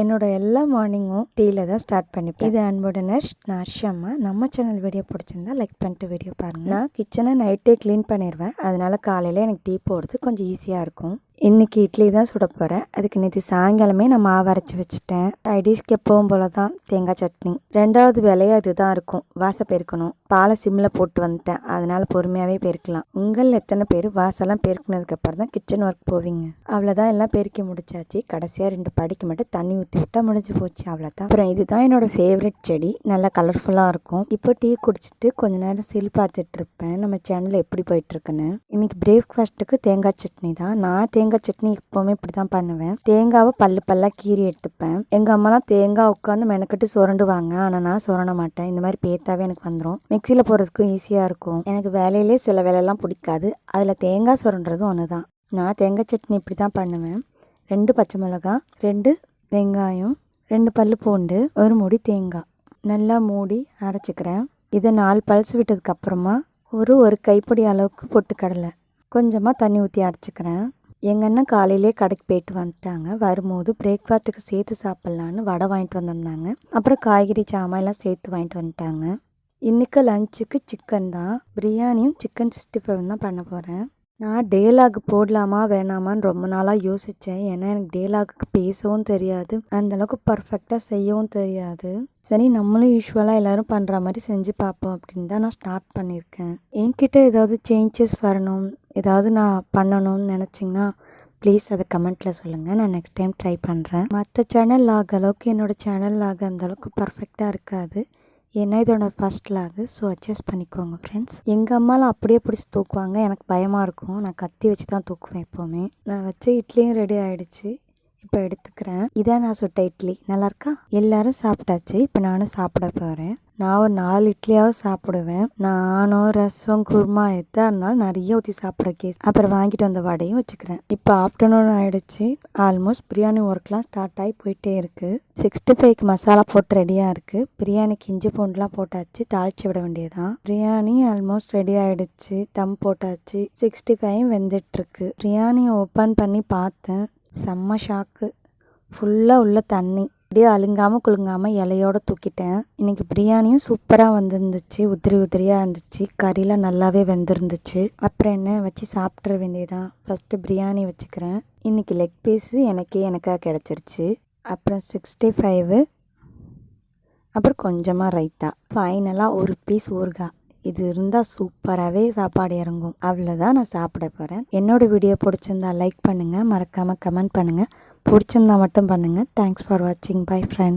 என்னோட எல்லா மார்னிங்கும் டீயில் தான் ஸ்டார்ட் பண்ணிப்பேன். இது அன்புடன் நர்ஷம்மா நம்ம சேனல் வீடியோ பிடிச்சிருந்தா லைக் பண்ணிட்டு வீடியோ பாருங்கள் நான் கிச்சனை நைட்டே க்ளீன் பண்ணிடுவேன் அதனால காலையில் எனக்கு டீ போடுறது கொஞ்சம் ஈஸியாக இருக்கும். இன்றைக்கி இட்லி தான் சுட போகிறேன் அதுக்கு நேற்று சாயங்காலமே நான் மாவு அரைச்சி வச்சுட்டேன். சைடிஷ்க்கு எப்பவும் போல தான் தேங்காய் சட்னி. ரெண்டாவது வேலையை இதுதான் இருக்கும். வாசை பெருக்கணும். பாலை சிம்மில் போட்டு வந்துட்டேன். அதனால் பொறுமையாகவே பெருக்கலாம். உங்களில் எத்தனை பேர் வாசெல்லாம் பெருக்கினதுக்கப்புறம் தான் கிச்சன் ஒர்க் போவீங்க. அவ்வளோதான் எல்லாம் பெருக்கி முடிச்சாச்சு. கடைசியாக ரெண்டு படிக்கு மட்டும் தண்ணி ஊற்றி விட்டா முடிஞ்சு போச்சு. அவ்வளோதான் அப்புறம் இதுதான் என்னோட ஃபேவரட் செடி. நல்லா கலர்ஃபுல்லாக இருக்கும். இப்போ டீ குடிச்சிட்டு கொஞ்ச நேரம் சில் பார்த்துட்டு இருப்பேன். நம்ம சேனல் எப்படி போயிட்டுருக்குன்னு இன்றைக்கி பிரேக்ஃபாஸ்ட்டுக்கு தேங்காய் சட்னி தான். நான் தேங்காய் தேங்காய் சட்னி எப்போவுமே இப்படி தான் பண்ணுவேன். தேங்காவை பல்லு பல்லாக கீறி எடுத்துப்பேன். எங்கள் அம்மாலாம் தேங்காய் உட்காந்து மெனக்கட்டு சுரண்டுவாங்க. ஆனால் நான் சுரண்ட மாட்டேன். இந்த மாதிரி பேத்தாவே எனக்கு வந்துடும் மிக்சியில் போடுறதுக்கும் ஈஸியாக இருக்கும். எனக்கு வேலையிலே சில வேலையெல்லாம் பிடிக்காது. அதில் தேங்காய் சுரண்டுறதும் ஒன்று தான் நான் தேங்காய் சட்னி இப்படி தான் பண்ணுவேன். ரெண்டு பச்சை மிளகாய் ரெண்டு வெங்காயம் ரெண்டு பல் பூண்டு ஒரு மூடி தேங்காய். நல்லா மூடி அரைச்சிக்கிறேன். இதை நாலு பல்ஸ் விட்டதுக்கப்புறமா ஒரு ஒரு கைப்பிடி அளவுக்கு பொட்டுக்கடலை. கொஞ்சமாக தண்ணி ஊற்றி அரைச்சிக்கிறேன். எங்கள் அண்ணன் காலையிலே கடைக்கு போயிட்டு வந்துட்டாங்க. வரும்போது பிரேக்ஃபாஸ்ட்டுக்கு சேர்த்து சாப்பிட்லான்னு வடை வாங்கிட்டு வந்திருந்தாங்க. அப்புறம் காய்கறி சாமான் எல்லாம் சேர்த்து வாங்கிட்டு வந்துட்டாங்க. இன்றைக்கு லஞ்சுக்கு சிக்கன் தான். பிரியாணியும் சிக்கன் சிக்ஸ்டி ஃபைவ் தான் பண்ண போகிறேன் நான் டேலாக் போடலாமா வேணாமான்னு ரொம்ப நாளாக யோசித்தேன் ஏன்னா எனக்கு டேலாக்கு பேசவும் தெரியாது. அந்தளவுக்கு பர்ஃபெக்டாக செய்யவும் தெரியாது. சரி நம்மளும் யூஸ்வலாக எல்லோரும் பண்ணுற மாதிரி செஞ்சு பார்ப்போம் அப்படின்னு தான் நான் ஸ்டார்ட் பண்ணியிருக்கேன். என்கிட்ட ஏதாவது சேஞ்சஸ் வரணும்? ஏதாவது நான் பண்ணணும்னு நினச்சிங்கன்னா ப்ளீஸ் அதை கமெண்ட்டில் சொல்லுங்கள் நான் நெக்ஸ்ட் டைம் ட்ரை பண்ணுறேன் மற்ற சேனல் லாக் அளவுக்கு என்னோடய சேனல் லாக் அந்தளவுக்கு பர்ஃபெக்டாக இருக்காது. ஏன்னா இதோட ஃபர்ஸ்ட் லாகு ஸோ அட்ஜஸ்ட் பண்ணிக்கோங்க ஃப்ரெண்ட்ஸ் எங்கள் அம்மாலாம் அப்படியே பிடிச்சி தூக்குவாங்க. எனக்கு பயமாக இருக்கும். நான் கத்தி வச்சு தான் தூக்குவேன் எப்போவுமே. நான் வச்ச இட்லியும் ரெடி ஆகிடுச்சு இப்போ எடுத்துக்கிறேன். இதான் நான் சுட்ட இட்லி. நல்லாயிருக்கா எல்லோரும் சாப்பிட்டாச்சு. இப்போ நானும் சாப்பிட போகிறேன் நான் ஒரு நாலு இட்லியாவது சாப்பிடுவேன். நானும் ரசம் குருமா எதாக இருந்தாலும் நிறைய ஊற்றி சாப்பிட்ற கேஸ் அப்புறம் வாங்கிட்டு வந்த வடையும் வச்சுக்கிறேன். இப்போ ஆஃப்டர்நூன் ஆகிடுச்சு ஆல்மோஸ்ட் பிரியாணி ஒர்க்லாம் ஸ்டார்ட் ஆகி போயிட்டே இருக்குது சிக்ஸ்டி ஃபைவ்க்கு மசாலா போட்டு ரெடியாக இருக்குது பிரியாணிக்கு இஞ்சி பூண்டுலாம் போட்டாச்சு. தாளிச்சு விட வேண்டியதான் பிரியாணி ஆல்மோஸ்ட் ரெடி ஆகிடுச்சு தம் போட்டாச்சு. சிக்ஸ்டி ஃபைவ் வெந்துட்டுருக்கு. பிரியாணியை ஓப்பன் பண்ணி பார்த்தேன். செம்ம ஷாக்கு ஃபுல்லாக உள்ள தண்ணி. அப்படியே அழுங்காமல் குலுங்காமல் இலையோடு தூக்கிட்டேன். இன்னைக்கு பிரியாணியும் சூப்பராக வந்துருந்துச்சு. உதிரி உதிரியாக இருந்துச்சு. கறிலாம் நல்லாவே வெந்திருந்துச்சு. அப்புறம் என்ன வச்சு சாப்பிட்ற வேண்டியதான் ஃபஸ்ட்டு பிரியாணி வச்சுக்கிறேன். இன்னைக்கு லெக் பீஸு எனக்கே எனக்காக கிடச்சிருச்சு. அப்புறம் சிக்ஸ்டி ஃபைவு அப்புறம் கொஞ்சமாக ரைத்தா. ஃபைனலாக ஒரு பீஸ் ஊறுகாய். இது இருந்தால் சூப்பராகவே சாப்பாடு இறங்கும். அவ்வளோதான் நான் சாப்பிட போகிறேன் என்னோடய வீடியோ பிடிச்சிருந்தா லைக் பண்ணுங்கள் மறக்காமல் கமெண்ட் பண்ணுங்கள் பிடிச்சிருந்தா மட்டும் பண்ணுங்கள் தேங்க்ஸ் ஃபார் வாட்சிங் பை ஃப்ரெண்ட்ஸ்